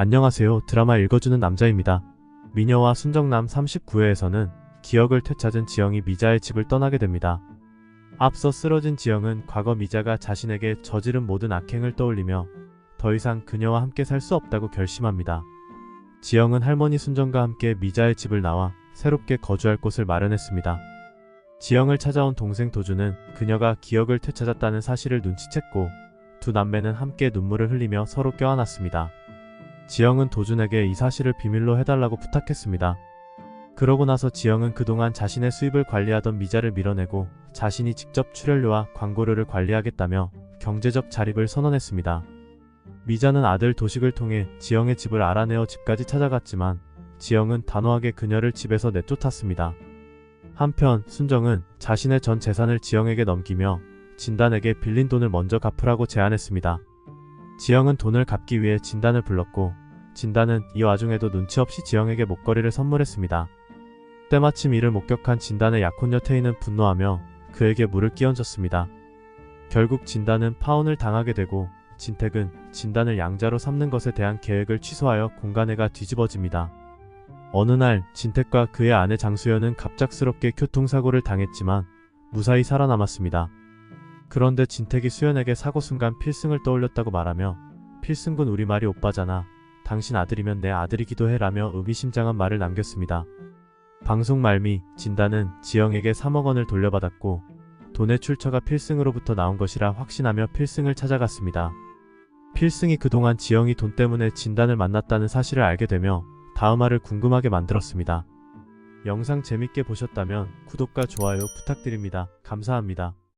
안녕하세요. 드라마 읽어주는 남자입니다. 미녀와 순정남 39회에서는 기억을 되찾은 지영이 미자의 집을 떠나게 됩니다. 앞서 쓰러진 지영은 과거 미자가 자신에게 저지른 모든 악행을 떠올리며 더 이상 그녀와 함께 살 수 없다고 결심합니다. 지영은 할머니 순정과 함께 미자의 집을 나와 새롭게 거주할 곳을 마련했습니다. 지영을 찾아온 동생 도주는 그녀가 기억을 되찾았다는 사실을 눈치챘고 두 남매는 함께 눈물을 흘리며 서로 껴안았습니다. 지영은 도준에게 이 사실을 비밀로 해달라고 부탁했습니다. 그러고 나서 지영은 그동안 자신의 수입을 관리하던 미자를 밀어내고 자신이 직접 출연료와 광고료를 관리하겠다며 경제적 자립을 선언했습니다. 미자는 아들 도식을 통해 지영의 집을 알아내어 집까지 찾아갔지만 지영은 단호하게 그녀를 집에서 내쫓았습니다. 한편 순정은 자신의 전 재산을 지영에게 넘기며 진단에게 빌린 돈을 먼저 갚으라고 제안했습니다. 지영은 돈을 갚기 위해 진단을 불렀고 진단은 이 와중에도 눈치 없이 지영에게 목걸이를 선물했습니다. 때마침 이를 목격한 진단의 약혼녀 태희는 분노하며 그에게 물을 끼얹었습니다. 결국 진단은 파혼을 당하게 되고 진택은 진단을 양자로 삼는 것에 대한 계획을 취소하여 공간회가 뒤집어집니다. 어느 날 진택과 그의 아내 장수연은 갑작스럽게 교통사고를 당했지만 무사히 살아남았습니다. 그런데 진택이 수연에게 사고 순간 필승을 떠올렸다고 말하며 필승군 우리말이 오빠잖아. 당신 아들이면 내 아들이기도 해라며 의미심장한 말을 남겼습니다. 방송 말미 진단은 지영에게 3억 원을 돌려받았고 돈의 출처가 필승으로부터 나온 것이라 확신하며 필승을 찾아갔습니다. 필승이 그동안 지영이 돈 때문에 진단을 만났다는 사실을 알게 되며 다음화를 궁금하게 만들었습니다. 영상 재밌게 보셨다면 구독과 좋아요 부탁드립니다. 감사합니다.